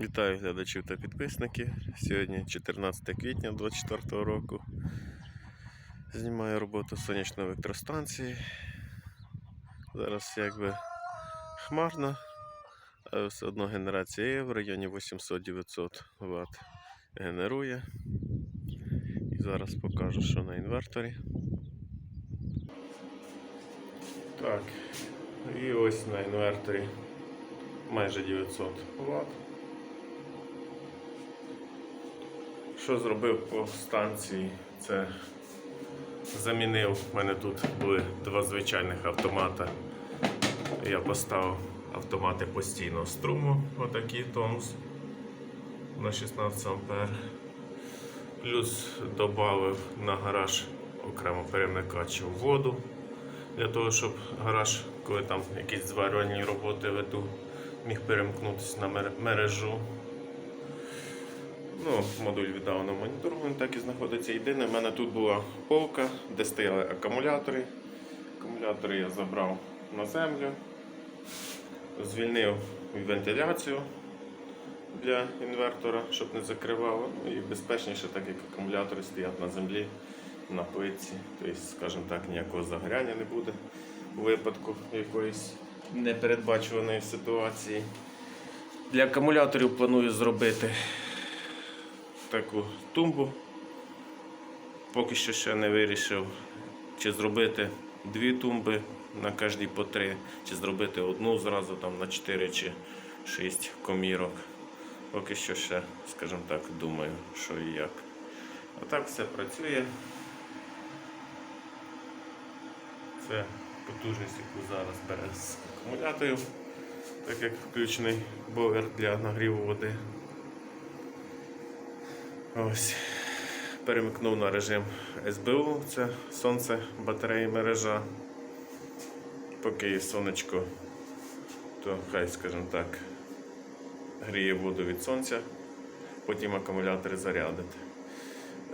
Вітаю глядачів та підписників. Сьогодні 14 квітня 2024 року. Знімаю роботу сонячної електростанції. Зараз якби хмарно, але все одно генерація є в районі 800-900 Вт генерує. І зараз покажу, що на інверторі. Так, і ось на інверторі майже 900 Вт. Що зробив по станції? Це замінив. У мене тут були два звичайних автомата. Я поставив автомати постійного струму, отакі Томс на 16 А. Плюс додав на гараж окремо перемикач воду для того, щоб гараж, коли там якісь зварювальні роботи веду, міг перемкнутися на мережу. Ну, модуль віддаленого моніторингу він так і знаходиться. Єдине, в мене тут була полка, де стояли акумулятори. Акумулятори я забрав на землю, звільнив вентиляцію для інвертора, щоб не закривало. Ну, І безпечніше, так як акумулятори стоять на землі на плитці. Тобто, скажімо так, ніякого загоряння не буде у випадку якоїсь непередбачуваної ситуації. Для акумуляторів планую зробити таку тумбу. Поки що ще не вирішив, чи зробити дві тумби на кожній по три, чи зробити одну зразу там на 4 чи 6 комірок. Поки що ще, скажімо так, думаю, що і як. А так все працює. Це потужність, яку зараз бере з акумуляторів, так як включений бойлер для нагріву води. Ось. Перемикнув на режим СБУ, це сонце, батареї мережа. Поки є сонечко, то хай, скажімо так, гріє воду від сонця, потім акумулятори зарядити.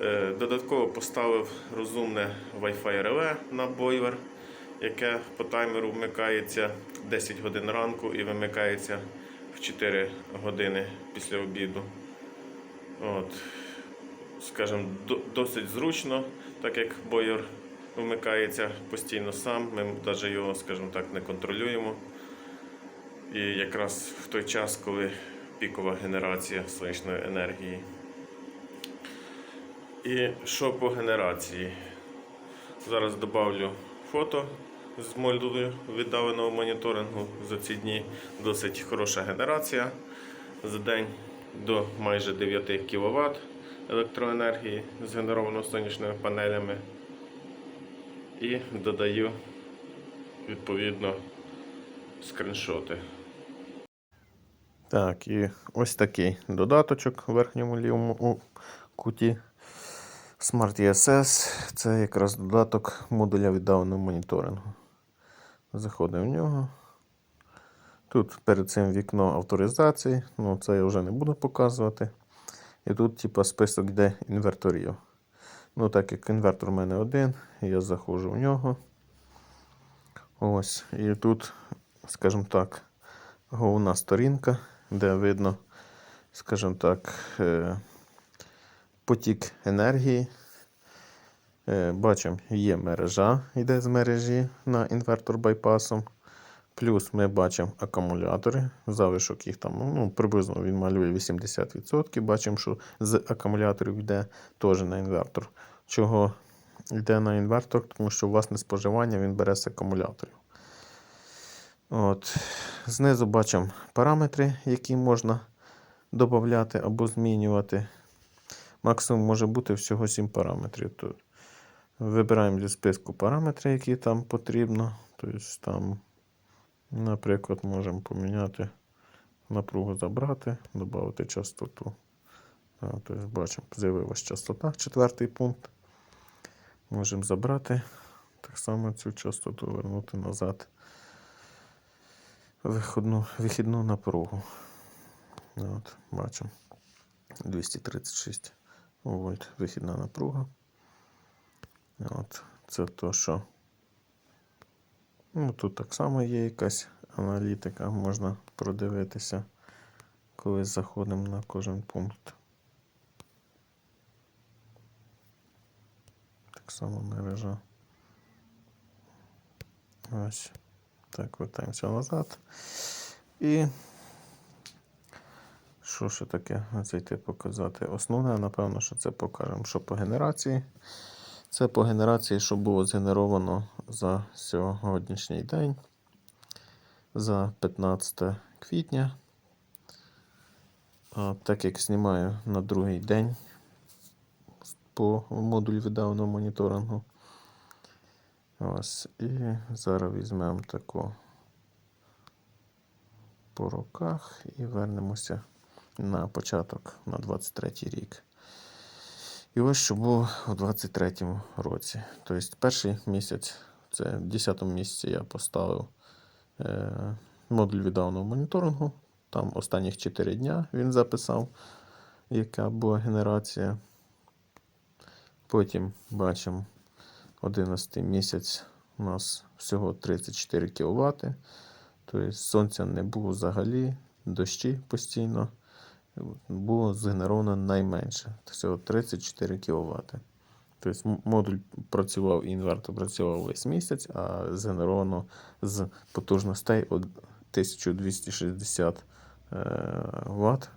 Е, Додатково поставив розумне Wi-Fi реле на бойлер, яке по таймеру вмикається 10 годин ранку і вимикається в 4 години після обіду. От. Скажімо, досить зручно, так як бойлер вмикається постійно сам, ми навіть його, скажімо так, не контролюємо. І якраз в той час, коли пікова генерація сонячної енергії. І що по генерації? Зараз додавлю фото з модулю віддаленого моніторингу. За ці дні досить хороша генерація. За день до майже 9 кВт електроенергії згенеровано сонячними панелями. І додаю відповідно скріншоти. Так, і ось такий додаточок в верхньому лівому куті. Smart ESS це якраз додаток модуля віддаленого моніторингу. Заходимо в нього. Тут перед цим вікно авторизації, ну це я вже не буду показувати. І тут, типа, список де інверторів. Ну, так як інвертор у мене один, я заходжу в нього. Ось. І тут, скажімо так, головна сторінка, де видно, скажімо так, е, потік енергії. Е, Бачимо, є мережа, йде з мережі на інвертор байпасом. Плюс ми бачимо акумулятори, залишок їх там ну, приблизно він малює 80%. Бачимо, що з акумуляторів йде теж на інвертор. Чого йде на інвертор? Тому що власне споживання він бере з акумуляторів. От. Знизу бачимо параметри, які можна додати або змінювати. Максимум може бути всього 7 параметрів. Тут. Вибираємо зі списку параметри, які там потрібно. Тобто там Наприклад, можемо поміняти напругу забрати, додати частоту. Бачимо, з'явилася частота, четвертий пункт. Можемо забрати так само цю частоту, вернути назад виходну, вихідну напругу. От, Бачимо 236 вольт вихідна напруга. От, Це то, що Ну, тут так само є якась аналітика, можна продивитися. коли заходимо на кожен пункт. Так само мережа. Ось. Так, вертаємося назад. І що ще таке зайти показати? Основне, напевно, що це покажемо, що по генерації. Це по генерації, що було згенеровано за сьогоднішній день, за 15 квітня. А так як знімаю на другий день по модулю віддаленого моніторингу. Ось. І зараз візьмемо таку по роках і вернемося на початок на 23 рік. І ось що було у 23-му році. Тобто перший місяць, це в 10-му місяці я поставив е, модуль віддаленого моніторингу. Там останніх 4 дня він записав, яка була генерація. Потім бачимо 11 місяць у нас всього 34 кВт. Тобто сонця не було взагалі, дощі постійно. Було згенеровано найменше. Всього 34 кВт. Тобто модуль працював і інвертор працював весь місяць, а згенеровано з потужностей 1260 Вт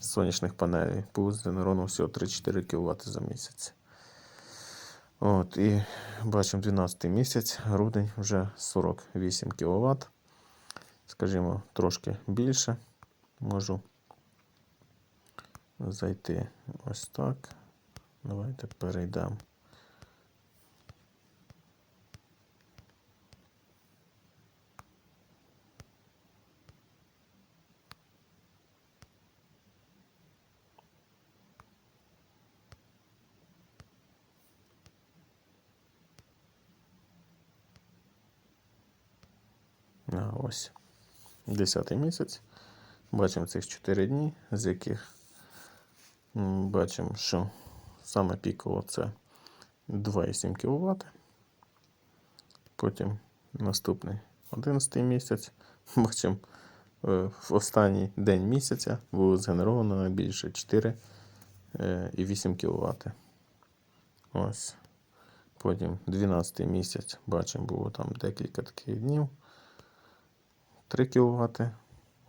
сонячних панелей. Було згенеровано всього 3-4 кВт за місяць. От, і бачимо 12 місяць, грудень вже 48 кВт. Скажімо, трошки більше. Можу зайти ось так. Давайте перейдемо. Ось. 10 місяць. Бачимо цих 4 дні, з яких бачимо, що саме піково це 2,7 кВт. Потім наступний 11 місяць. Бачимо, е, в останній день місяця було згенеровано найбільше 4,8 кВт. Ось. Потім 12 місяць, бачимо, було там декілька таких днів. 3 кВт,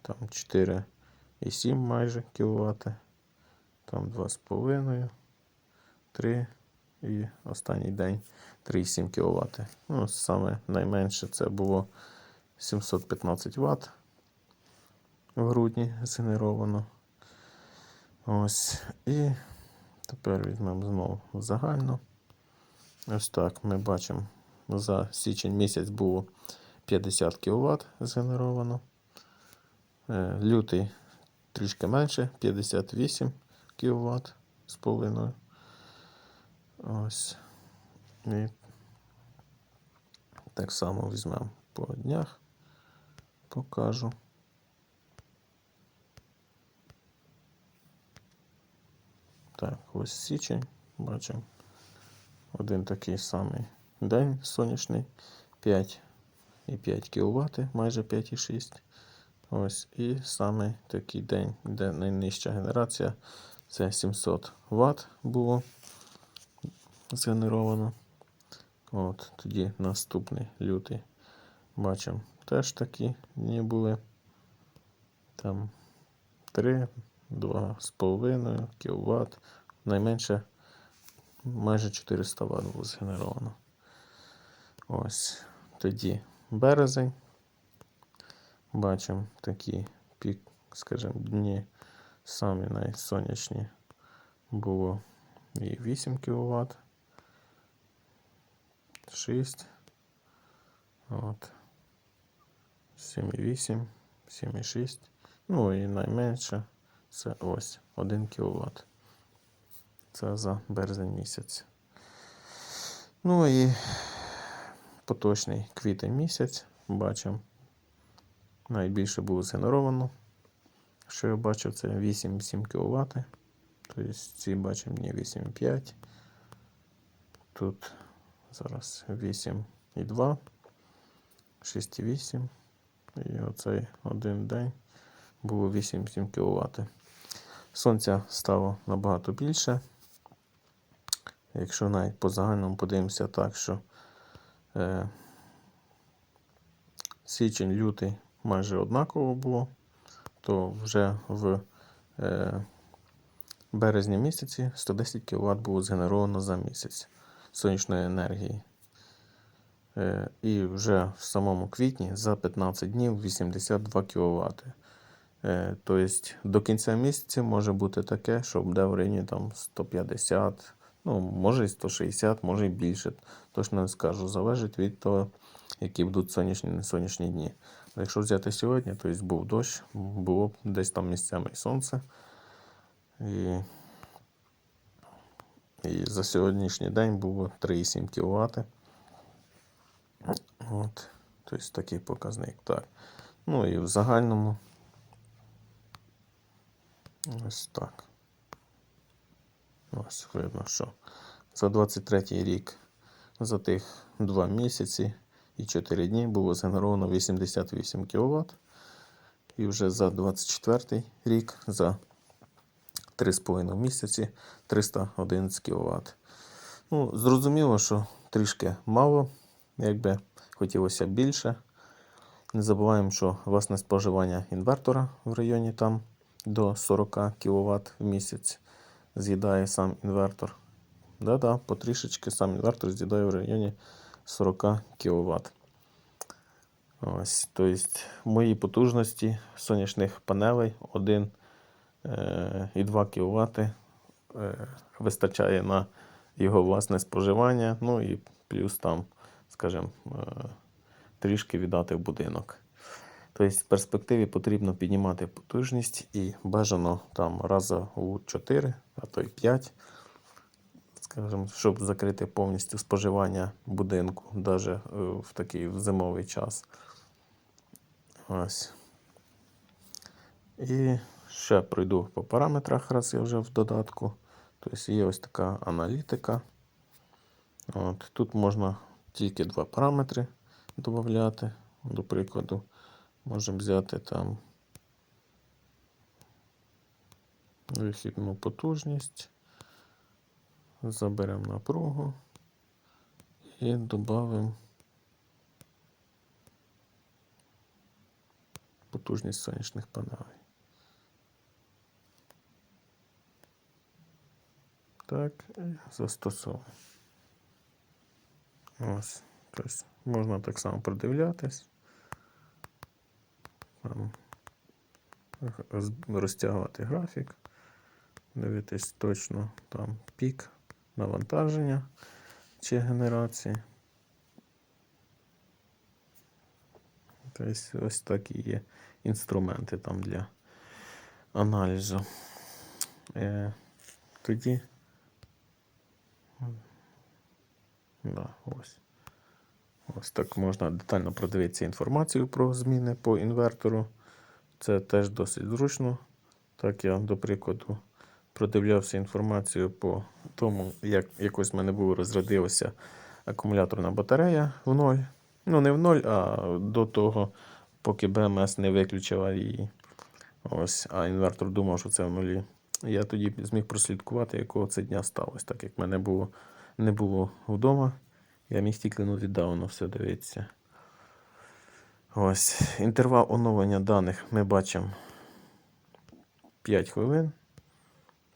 там 4,7 майже кВт, там 2,5, 3 і останній день 3,7 кВт. Ну, саме найменше це було 715 Вт в грудні згенеровано. Ось. І тепер візьмемо знову загально. Ось так ми бачимо, за січень місяць було 50 кВт згенеровано. Е, Лютий трішки менше, 58 кВт з половиною. Ось. І так само візьмемо по днях, покажу. Так, ось січень, бачимо. Один такий самий день сонячний, 5 і 5 кВт, майже 5,6. Ось. І саме такий день, де найнижча генерація, це 700 Вт було згенеровано. От, тоді наступний лютий. Бачимо, теж такі дні були. Там 3, 2,5 кВт. Найменше майже 400 Вт було згенеровано. Ось. Тоді березень. Бачимо такі пік, скажімо, дні самі найсонячні було і 8 кВт. 6. От. 7,8, 7,6. Ну і найменше це ось 1 кВт. Це за березень місяць. Ну і поточний квітень місяць. Бачимо. Найбільше було згенеровано. Що я бачив, це 8,7 кВт. Тобто ці бачимо не 8,5. Тут зараз 8,2, 6,8. І оцей один день було 8,7 кВт. Сонця стало набагато більше. Якщо навіть по загальному подивимося так, що е, січень, лютий майже однаково було, то вже в е, березні місяці 110 кВт було згенеровано за місяць сонячної енергії. Е, і вже в самому квітні за 15 днів 82 кВт. Е, Тобто до кінця місяця може бути таке, що буде в районі там 150, ну, може і 160, може і більше. Точно не скажу. Залежить від того, які будуть сонячні і несонячні дні. Якщо взяти сьогодні, то був дощ, було десь там місцями і сонце. І, і за сьогоднішній день було 3,7 кВт. От, тобто такий показник. Так. Ну і в загальному ось так. Ось видно, що за 23 рік, за тих 2 місяці і 4 дні було згенеровано 88 кВт. І вже за 24 рік, за 3,5 місяці 311 кВт. Ну, зрозуміло, що трішки мало, якби хотілося більше. Не забуваємо, що власне споживання інвертора в районі там до 40 кВт в місяць з'їдає сам інвертор. Да-да, потрішечки сам інвертор з'їдає в районі 40 кВт. Ось, тобто мої потужності сонячних панелей 1 е, і 2 кВт е, вистачає на його власне споживання. Ну і плюс там, скажімо, е, трішки віддати в будинок. Тобто в перспективі потрібно піднімати потужність і бажано там раза у 4, а то й 5, скажімо, щоб закрити повністю споживання будинку, навіть в такий зимовий час. Ось. І ще пройду по параметрах, раз я вже в додатку. Тобто є ось така аналітика. От, Тут можна тільки два параметри додати. До прикладу, можемо взяти там вихідну потужність, заберемо напругу і додамо потужність сонячних панелей. Так, і застосовуємо. Ось. Тобто можна так само продивлятись. Там, розтягувати графік, дивитись точно там пік навантаження чи генерації. Тобто ось такі є інструменти там для аналізу. Е, тоді. Да, ось. Ось так можна детально продивитися інформацію про зміни по інвертору. Це теж досить зручно. Так, я, до прикладу, продивлявся інформацію по тому, як якось в мене було розрядилася акумуляторна батарея в ноль. Ну, не в ноль, а до того, поки БМС не виключила її. Ось, а інвертор думав, що це в нулі. Я тоді зміг прослідкувати, якого це дня сталося, так як мене було, не було вдома. Я міг тільки ну, віддавно все дивитися. Ось. Інтервал оновлення даних ми бачимо 5 хвилин.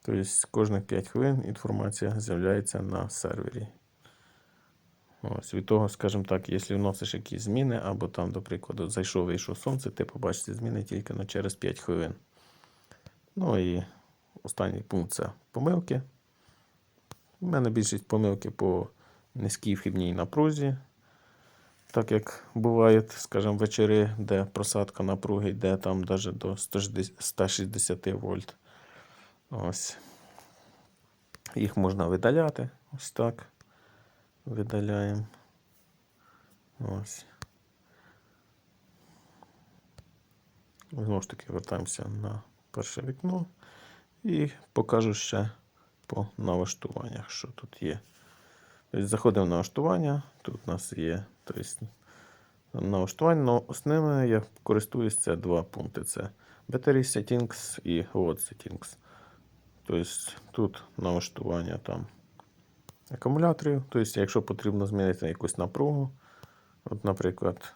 Тобто кожних 5 хвилин інформація з'являється на сервері. Ось, від того, скажімо так, якщо вносиш якісь зміни, або там, до прикладу, зайшов вийшов сонце, ти побачиш зміни тільки на через 5 хвилин. Ну і останній пункт це помилки. У мене більшість помилки по низькій вхідній напрузі. Так як бувають, скажімо, вечори, де просадка напруги йде там навіть до 160 160 вольт. Ось. Їх можна видаляти. Ось так. Видаляємо. Ось. Знову ж таки, вертаємося на перше вікно і покажу ще по налаштуваннях, що тут є. Тобто Заходимо в налаштування, тут у нас є тобто, налаштування, але основними я користуюсь це два пункти. Це Battery settings і load settings. Тобто тут налаштування там акумуляторів. Тобто, якщо потрібно змінити якусь напругу, от, наприклад,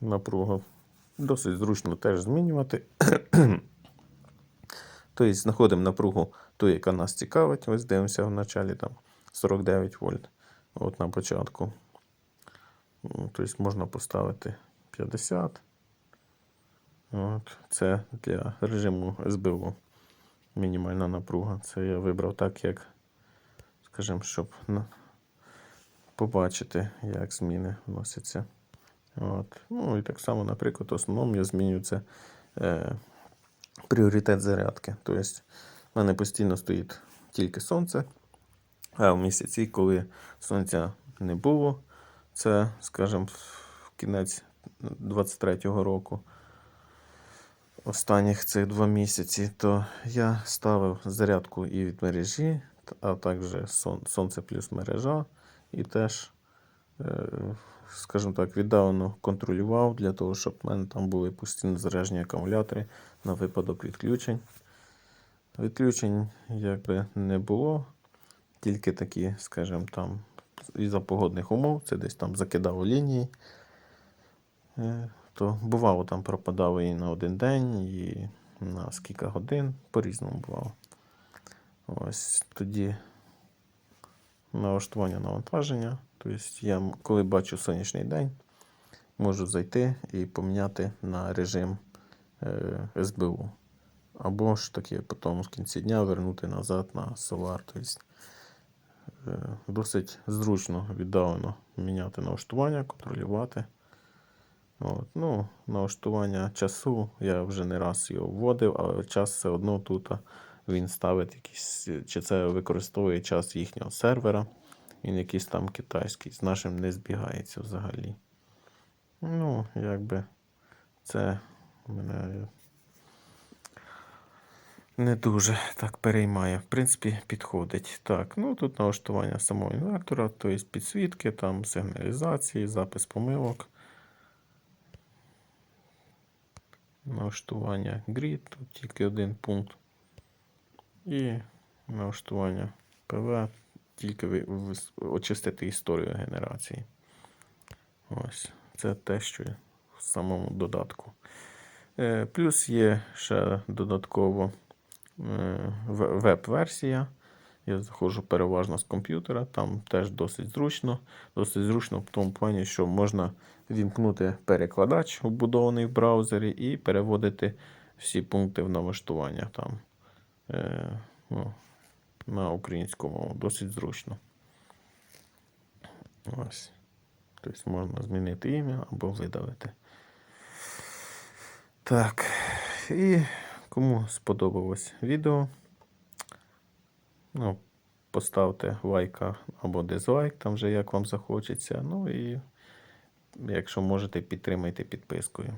напругу досить зручно теж змінювати. Тобто знаходимо напругу ту, яка нас цікавить. Ось дивимося в началі там 49 вольт. От на початку. Тобто можна поставити 50. От. Це для режиму СБУ. Мінімальна напруга. Це я вибрав так, як, скажімо, щоб побачити, як зміни вносяться. От. Ну і так само, наприклад, в основному я змінюю це е, пріоритет зарядки. Тобто, в мене постійно стоїть тільки сонце. А в місяці, коли сонця не було, це, скажімо, в кінець 23-го року, останніх цих два місяці, то я ставив зарядку і від мережі, а також сон- сонце плюс мережа, і теж, е, скажімо так, віддалено контролював для того, щоб в мене там були постійно заряджені акумулятори на випадок відключень. Відключень якби не було, тільки такі, скажімо, там, із-за погодних умов, це десь там закидало лінії. Е, То бувало, там пропадало і на один день, і на скільки годин, по-різному бувало. Ось тоді налаштування навантаження. Тобто я, коли бачу сонячний день, можу зайти і поміняти на режим е, СБУ. Або ж таки потім в кінці дня вернути назад на Solar. Тобто, е, досить зручно віддалено міняти налаштування, контролювати. От, ну, налаштування часу я вже не раз його вводив, але час все одно тут він ставить якийсь, чи це використовує час їхнього сервера. Він якийсь там китайський, з нашим не збігається взагалі. Ну, якби це мене не дуже так переймає. В принципі, підходить. Так, ну тут налаштування самого інвертора, тобто підсвітки, там сигналізації, запис помилок. Налаштування grid, тут тільки один пункт. І налаштування ПВ, тільки очистити історію генерації. Ось, це те, що в самому додатку. Е, Плюс є ще додатково е, веб-версія. Я заходжу переважно з комп'ютера, там теж досить зручно. Досить зручно в тому плані, що можна вімкнути перекладач, вбудований в браузері, і переводити всі пункти в налаштуваннях там е, ну, на українську мову. Досить зручно. Ось. Тобто можна змінити ім'я або видалити. Так. І кому сподобалось відео, ну, поставте лайка або дизлайк, там вже як вам захочеться. Ну і якщо можете, підтримайте підпискою.